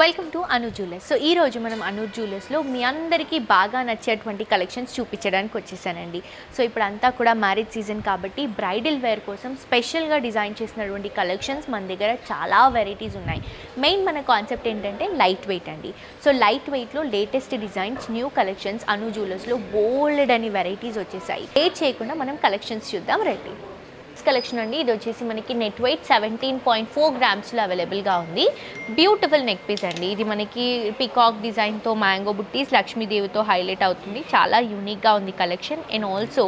Welcome to Anu jewellers so ఈ రోజు మనం అను జ్యూలర్స్లో మీ అందరికీ బాగా నచ్చేటువంటి కలెక్షన్స్ చూపించడానికి వచ్చేసానండి. సో ఇప్పుడు అంతా కూడా మ్యారేజ్ సీజన్ కాబట్టి బ్రైడల్ వేర్ కోసం స్పెషల్గా డిజైన్ చేసినటువంటి కలెక్షన్స్ మన దగ్గర చాలా వెరైటీస్ ఉన్నాయి. మెయిన్ మన కాన్సెప్ట్ ఏంటంటే లైట్ వెయిట్ అండి సో లైట్ వెయిట్లో latest designs new collections Anu జ్యూలర్స్లో బోల్డ్ అని వెరైటీస్ వచ్చేసాయి. లేట్ చేయకుండా మనం కలెక్షన్స్ చూద్దాం రండి. కలెక్షన్ అండి. ఇది వచ్చేసి మనకి net weight seventeen point four గ్రామ్స్లో అవైలబుల్గా ఉంది. బ్యూటిఫుల్ నెక్ పీస్ అండి. ఇది మనకి పికాక్ డిజైన్తో మ్యాంగో బుట్టీస్ లక్ష్మీదేవితో హైలైట్ అవుతుంది. చాలా యూనిక్గా ఉంది కలెక్షన్ అండ్ ఆల్సో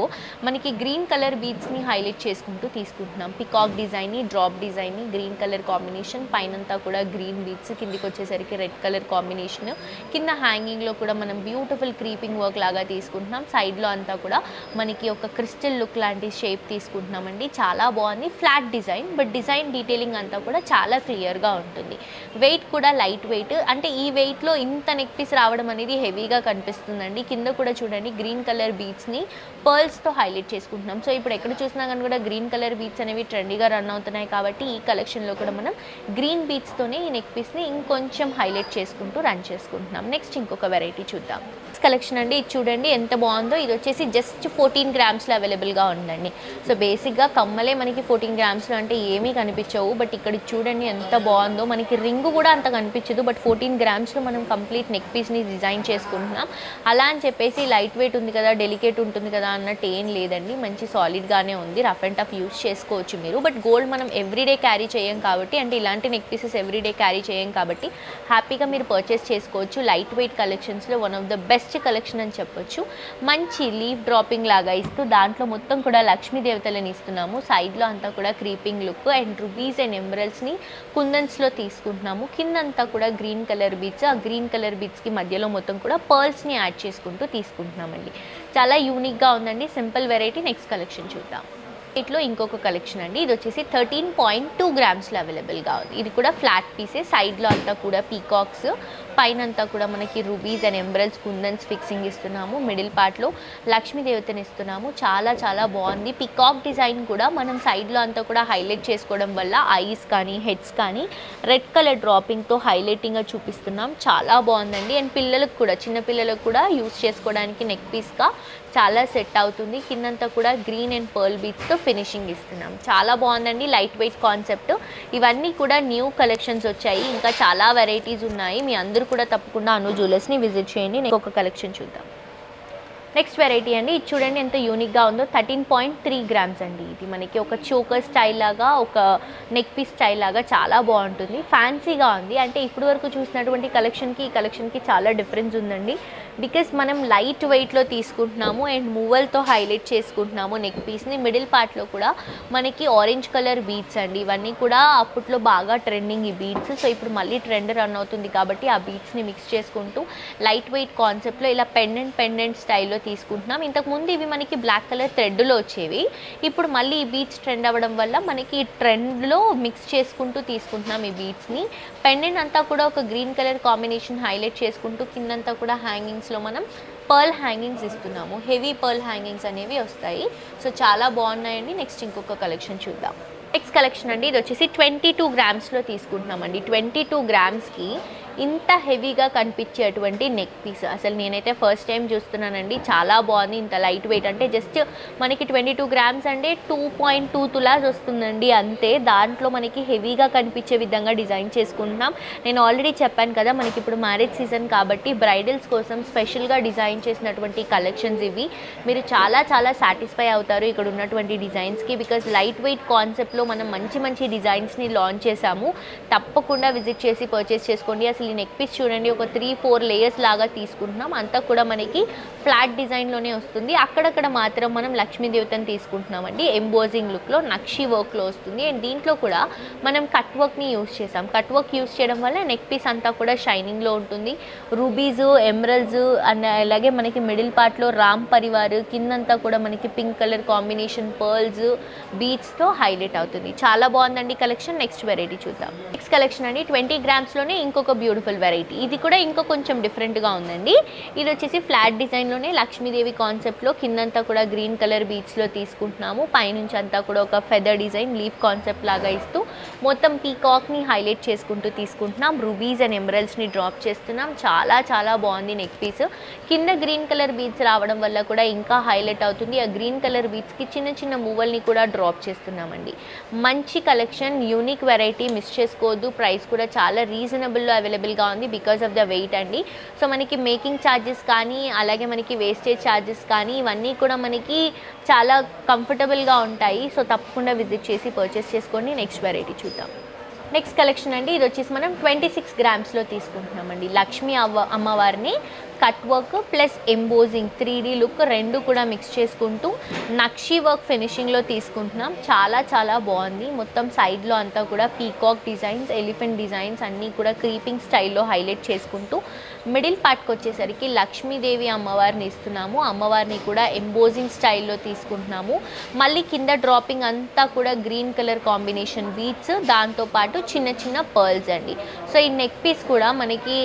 మనకి గ్రీన్ కలర్ బీడ్స్ని హైలైట్ చేసుకుంటూ తీసుకుంటున్నాం. పికాక్ డిజైన్ని డ్రాప్ డిజైన్ని గ్రీన్ కలర్ కాంబినేషన్ పైనంతా కూడా గ్రీన్ బీడ్స్ కిందికి వచ్చేసరికి రెడ్ కలర్ కాంబినేషన్ కింద హ్యాంగింగ్లో కూడా మనం బ్యూటిఫుల్ క్రీపింగ్ వర్క్ లాగా తీసుకుంటున్నాం. సైడ్లో అంతా కూడా మనకి ఒక క్రిస్టల్ లుక్ లాంటి షేప్ తీసుకుంటున్నామండి. చాలా బాగుంది. Flat design but design detailing అంతా కూడా చాలా క్లియర్గా ఉంటుంది. వెయిట్ కూడా లైట్ వెయిట్ అంటే ఈ వెయిట్లో ఇంత నెక్ పీస్ రావడం అనేది హెవీగా కనిపిస్తుందండి. కింద కూడా చూడండి గ్రీన్ కలర్ బీట్స్ని పర్ల్స్తో హైలైట్ చేసుకుంటున్నాం. సో ఇప్పుడు ఎక్కడ చూసినా కానీ కూడా గ్రీన్ కలర్ బీట్స్ అనేవి ట్రెండీగా రన్ అవుతున్నాయి కాబట్టి ఈ కలెక్షన్లో కూడా మనం గ్రీన్ బీట్స్తోనే ఈ నెక్ పీస్ని ఇంకొంచెం హైలైట్ చేసుకుంటూ రన్ చేసుకుంటున్నాం. నెక్స్ట్ ఇంకొక వెరైటీ చూద్దాం. కలెక్షన్ అండి. ఇది చూడండి ఎంత బాగుందో. ఇది వచ్చేసి జస్ట్ ఫోర్టీన్ గ్రామ్స్లో అవైలబుల్గా ఉందండి. సో బేసిక్గా కమ్మలే మనకి ఫోర్టీన్ గ్రామ్స్లో అంటే ఏమీ కనిపించవు. బట్ ఇక్కడ చూడండి ఎంత బాగుందో. మనకి రింగ్ కూడా అంత కనిపించదు. బట్ ఫోర్టీన్ గ్రామ్స్లో మనం కంప్లీట్ నెక్ పీస్ని డిజైన్ చేసుకుంటున్నాం. అలా అని చెప్పేసి లైట్ వెయిట్ ఉంది కదా డెలికేట్ ఉంటుంది కదా అన్నట్టు ఏం లేదండి. మంచి సాలిడ్గానే ఉంది. రఫ్ అండ్ టఫ్ యూస్ చేసుకోవచ్చు మీరు. బట్ గోల్డ్ మనం ఎవ్రీడే క్యారీ చేయం కాబట్టి అంటే ఇలాంటి నెక్ పీసెస్ ఎవ్రీడే క్యారీ చేయం కాబట్టి హ్యాపీగా మీరు పర్చేస్ చేసుకోవచ్చు. లైట్ వెయిట్ కలెక్షన్స్లో one of the best collection అని చెప్పొచ్చు. మంచి లీవ్ డ్రాపింగ్ లాగా ఇస్తూ దాంట్లో మొత్తం కూడా లక్ష్మీ దేవతలను ఇస్తున్నాము సైడ్లో అంతా కూడా creeping look and rubies and ఎమరల్స్ని కుందన్స్లో తీసుకుంటున్నాము. కిందంతా కూడా గ్రీన్ కలర్ బీట్స్ ఆ గ్రీన్ కలర్ బీట్స్కి మధ్యలో మొత్తం కూడా పర్ల్స్ని యాడ్ చేసుకుంటూ తీసుకుంటున్నామండి. చాలా యూనిక్గా ఉందండి. సింపుల్ వెరైటీ నెక్స్ట్ కలెక్షన్ చూద్దాం. ఇట్లో ఇంకొక కలెక్షన్ అండి. ఇది వచ్చేసి థర్టీన్ పాయింట్ టూ గ్రామ్స్లో అవైలబుల్గా ఉంది. ఇది కూడా ఫ్లాట్ పీసే సైడ్లో అంతా కూడా పీకాక్స్ పైన అంతా కూడా మనకి rubies and emeralds kundans fixing ఇస్తున్నాము. మిడిల్ పార్ట్లో లక్ష్మీదేవతని ఇస్తున్నాము. చాలా చాలా బాగుంది. పికాక్ డిజైన్ కూడా మనం సైడ్లో అంతా కూడా హైలైట్ చేసుకోవడం వల్ల ఐస్ కానీ హెడ్స్ కానీ రెడ్ కలర్ డ్రాపింగ్తో హైలైటింగ్గా చూపిస్తున్నాం. చాలా బాగుందండి. అండ్ పిల్లలకు కూడా చిన్న పిల్లలకు కూడా యూస్ చేసుకోవడానికి నెక్ పీస్గా చాలా సెట్ అవుతుంది. కిందంతా కూడా గ్రీన్ అండ్ పర్ల్ బీట్స్తో ఫినిషింగ్ ఇస్తున్నాం. చాలా బాగుందండి లైట్ వెయిట్ కాన్సెప్ట్. ఇవన్నీ కూడా న్యూ కలెక్షన్స్ వచ్చాయి. ఇంకా చాలా వెరైటీస్ ఉన్నాయి. మీ అందరూ కూడా తప్పకుండా అను జ్యువెలర్స్ని విజిట్ చేయండి. నేను ఒక కలెక్షన్ చూద్దాం. నెక్స్ట్ వెరైటీ అండి. ఇది చూడండి ఎంత యూనిక్గా ఉందో. థర్టీన్ పాయింట్ త్రీ గ్రామ్స్ అండి ఇది. మనకి ఒక చోకర్ స్టైల్ లాగా ఒక నెక్ పీస్ స్టైల్ లాగా చాలా బాగుంటుంది. ఫ్యాన్సీగా ఉంది. అంటే ఇప్పుడు వరకు చూసినటువంటి కలెక్షన్కి ఈ కలెక్షన్కి చాలా డిఫరెన్స్ ఉందండి. బికాస్ మనం లైట్ వెయిట్లో తీసుకుంటున్నాము అండ్ మూవల్తో హైలైట్ చేసుకుంటున్నాము నెక్ పీస్ని మిడిల్ పార్ట్లో కూడా మనకి ఆరెంజ్ కలర్ బీట్స్ అండి. ఇవన్నీ కూడా అప్పట్లో బాగా ట్రెండింగ్ ఈ బీట్స్ సో ఇప్పుడు మళ్ళీ ట్రెండ్ రన్ అవుతుంది కాబట్టి ఆ బీట్స్ని మిక్స్ చేసుకుంటూ లైట్ వెయిట్ కాన్సెప్ట్లో ఇలా పెండెంట్ పెండెంట్ స్టైల్లో తీసుకుంటున్నాం. ఇంతకుముందు ఇవి మనకి బ్లాక్ కలర్ థ్రెడ్లో వచ్చేవి. ఇప్పుడు మళ్ళీ ఈ బీట్స్ ట్రెండ్ అవ్వడం వల్ల మనకి ట్రెండ్లో మిక్స్ చేసుకుంటూ తీసుకుంటున్నాం ఈ బీట్స్ని పెండెంట్ అంతా కూడా ఒక గ్రీన్ కలర్ కాంబినేషన్ హైలైట్ చేసుకుంటూ కిందంతా కూడా హ్యాంగింగ్స్లో మనం పర్ల్ హ్యాంగింగ్స్ ఇస్తున్నాము. హెవీ పర్ల్ హ్యాంగింగ్స్ అనేవి వస్తాయి. సో చాలా బాగున్నాయండి. నెక్స్ట్ ఇంకొక కలెక్షన్ చూద్దాం. నెక్స్ట్ కలెక్షన్ అండి. ఇది వచ్చేసి ట్వంటీ టూ గ్రామ్స్లో తీసుకుంటున్నామండి. ట్వంటీ టూ గ్రామ్స్కి ఇంత హెవీగా కనిపించేటువంటి నెక్ పీస్ అసలు నేనైతే ఫస్ట్ టైం చూస్తున్నానండి. చాలా బాగుంది. ఇంత లైట్ వెయిట్ అంటే జస్ట్ మనకి ట్వంటీ టూ గ్రామ్స్ అంటే టూ పాయింట్ టూ తులాస్ వస్తుందండి. అంతే. దాంట్లో మనకి హెవీగా కనిపించే విధంగా డిజైన్ చేసుకుంటున్నాం. నేను ఆల్రెడీ చెప్పాను కదా మనకి ఇప్పుడు మ్యారేజ్ సీజన్ కాబట్టి బ్రైడల్స్ కోసం స్పెషల్గా డిజైన్ చేసినటువంటి కలెక్షన్స్ ఇవి. మీరు చాలా చాలా సాటిస్ఫై అవుతారు ఇక్కడ ఉన్నటువంటి డిజైన్స్కి బికాజ్ లైట్ వెయిట్ కాన్సెప్ట్లో మనం మంచి మంచి డిజైన్స్ని లాంచ్ చేశాము. తప్పకుండా విజిట్ చేసి పర్చేస్ చేసుకోండి. అసలు ఈ నెక్ పీస్ చూడండి ఒక త్రీ ఫోర్ లేయర్స్ లాగా తీసుకుంటున్నాం. అంతా కూడా మనకి ఫ్లాట్ డిజైన్లోనే వస్తుంది. అక్కడక్కడ మాత్రం మనం లక్ష్మీదేవతని తీసుకుంటున్నామండి. ఎంబోజింగ్ లుక్లో నక్షి వర్క్లో వస్తుంది. అండ్ దీంట్లో కూడా మనం కట్ వర్క్ని యూస్ చేసాం కట్ వర్క్ యూస్ చేయడం వల్ల నెక్ పీస్ అంతా కూడా షైనింగ్లో ఉంటుంది. రూబీస్ ఎమరల్స్ అండ్ అలాగే మనకి మిడిల్ పార్ట్లో రామ్ పరివార్ కిందంతా కూడా మనకి పింక్ కలర్ కాంబినేషన్ పర్ల్స్ బీట్స్తో హైలైట్ అవుతుంది. చాలా బాగుందండి కలెక్షన్ నెక్స్ట్ వెరైటీ చూద్దాం. నెక్స్ట్ కలెక్షన్ అండి ట్వంటీ గ్రామ్స్లోనే ఇంకొక బ్యూటీ బ్యూటిఫుల్ వెరైటీ. ఇది కూడా ఇంకా కొంచెం డిఫరెంట్గా ఉందండి. ఇది వచ్చేసి ఫ్లాట్ డిజైన్లోనే లక్ష్మీదేవి కాన్సెప్ట్లో కిందంతా కూడా గ్రీన్ కలర్ బీచ్లో తీసుకుంటున్నాము. పైనుంచి అంతా కూడా ఒక ఫెదర్ డిజైన్ లీఫ్ కాన్సెప్ట్ లాగా ఇస్తూ మొత్తం పీకాక్ని హైలైట్ చేసుకుంటూ తీసుకుంటున్నాం. రూబీస్ అండ్ ఎమరల్స్ని డ్రాప్ చేస్తున్నాం. చాలా చాలా బాగుంది నెక్ పీస్ కింద గ్రీన్ కలర్ బీచ్ రావడం వల్ల కూడా ఇంకా హైలైట్ అవుతుంది. ఆ గ్రీన్ కలర్ బీడ్స్కి చిన్న చిన్న మూవల్ని కూడా డ్రాప్ చేస్తున్నామండి. మంచి కలెక్షన్ యూనిక్ వెరైటీ మిస్ చేసుకోవద్దు. ప్రైస్ కూడా చాలా రీజనబుల్లో అవైలబుల్గా ఉంది బికాస్ ఆఫ్ ద వెయిట్ అండి. సో మనకి మేకింగ్ ఛార్జెస్ కానీ అలాగే మనకి వేస్టేజ్ ఛార్జెస్ కానీ ఇవన్నీ కూడా మనకి చాలా కంఫర్టబుల్గా ఉంటాయి. సో తప్పకుండా విజిట్ చేసి పర్చేస్ చేసుకోండి. నెక్స్ట్ వెరైటీ చూద్దాం. నెక్స్ట్ కలెక్షన్ అండి. ఇది వచ్చేసి మనం ట్వంటీ సిక్స్ గ్రామ్స్లో తీసుకుంటున్నామండి. లక్ష్మీ అవ్వ అమ్మవారిని cut work plus embossing three D look రెండు కూడా మిక్స్ చేసుకుంటూ నక్షి వర్క్ ఫినిషింగ్లో తీసుకుంటున్నాం. చాలా చాలా బాగుంది. మొత్తం సైడ్లో అంతా కూడా పీకాక్ డిజైన్స్ ఎలిఫెంట్ డిజైన్స్ అన్నీ కూడా క్రీపింగ్ స్టైల్లో హైలైట్ చేసుకుంటూ మిడిల్ పార్ట్కి వచ్చేసరికి లక్ష్మీదేవి అమ్మవారిని ఇస్తున్నాము. అమ్మవారిని కూడా ఎంబోజింగ్ స్టైల్లో తీసుకుంటున్నాము. మళ్ళీ కింద డ్రాపింగ్ అంతా కూడా గ్రీన్ కలర్ కాంబినేషన్ బీట్స్ దాంతోపాటు చిన్న చిన్న పర్ల్స్ అండి. సో ఈ నెక్ పీస్ కూడా మనకి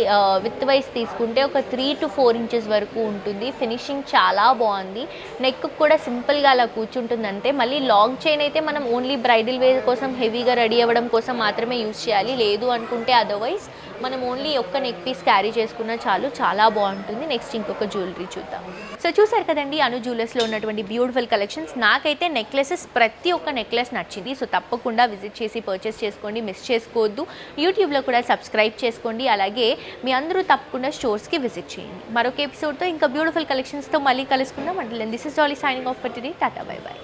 విత్ వైస్ తీసుకుంటే ఒక త్రీ టు ఫోర్ ఇంచెస్ వరకు ఉంటుంది. ఫినిషింగ్ చాలా బాగుంది. నెక్ కూడా సింపుల్గా అలా కూర్చుంటుంది అంతే మళ్ళీ లాంగ్ చైన్ అయితే మనం ఓన్లీ బ్రైడల్ వేర్ కోసం హెవీగా రెడీ అవ్వడం కోసం మాత్రమే యూజ్ చేయాలి. లేదు అనుకుంటే అదర్వైజ్ మనం ఓన్లీ ఒక్క నెక్ పీస్ క్యారీ చేసుకున్నా చాలు చాలా బాగుంటుంది. నెక్స్ట్ ఇంకొక జ్యువెలరీ చూద్దాం. సో చూసారు కదండి అను జ్యువెలర్స్లో ఉన్నటువంటి బ్యూటిఫుల్ కలెక్షన్స్ నాకైతే నెక్లెసెస్ ప్రతి ఒక్క నెక్లెస్ నచ్చింది. సో తప్పకుండా విజిట్ చేసి పర్చేస్ చేసుకోండి మిస్ చేసుకోవద్దు. యూట్యూబ్లో కూడా సబ్స్క్రైబ్ చేసుకోండి. అలాగే మీ అందరూ తప్పకుండా స్టోర్స్కి విజిట్ చేయండి. మరొక ఎపిసోడ్తో ఇంకా బ్యూటిఫుల్ కలెక్షన్స్తో మళ్ళీ కలుసుకుందాం. అంటే this is Ali signing off for today tata bye bye